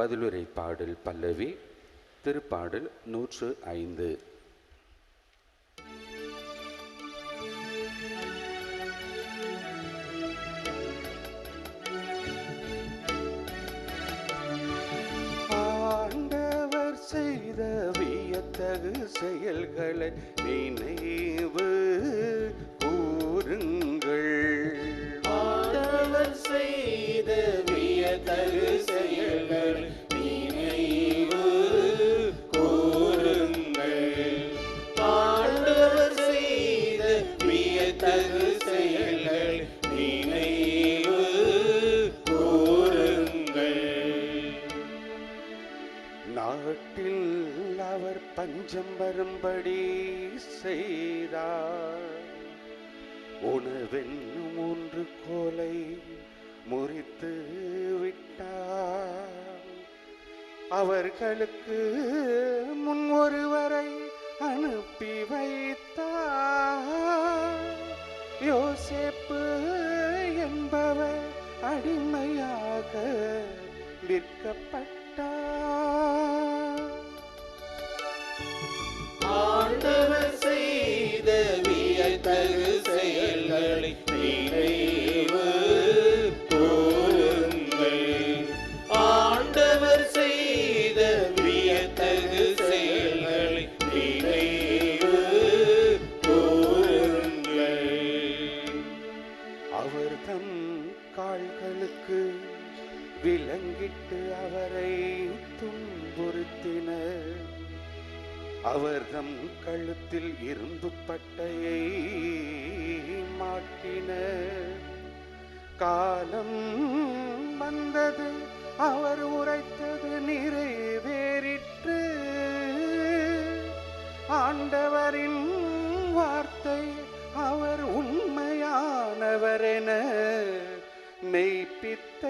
பதிலுரை பாடல் பல்லவி திருப்பாடல் நூற்று ஐந்து. ஆண்டவர் செய்த வியத்தகு செயல்களை நினைவு கூறுங்கள். ஆண்டவர் செய்த வியத்தகு நாட்டில் அவர் பஞ்சம் வரும்படி செய்தார். உணவென்னும் மூன்று கோலை முறித்து விட்டார். அவர்களுக்கு முன் ஒருவரை அனுப்பி வைத்தார். யோசேப்பு என்பவர் அடிமையாக விற்கப்பட்டார். அவர் தம் கால்களுக்கு விலங்கிட்டு அவரை துன்புறுத்தினர். அவர் தம் கழுத்தில் இரும்பு பட்டையை மாட்டினர். காலம் வந்தது அவர் உரைத்தது நிறைவேறிற்று. ஆண்டவரின் வார்த்தை அவர் உன் மெய்ப்பித்த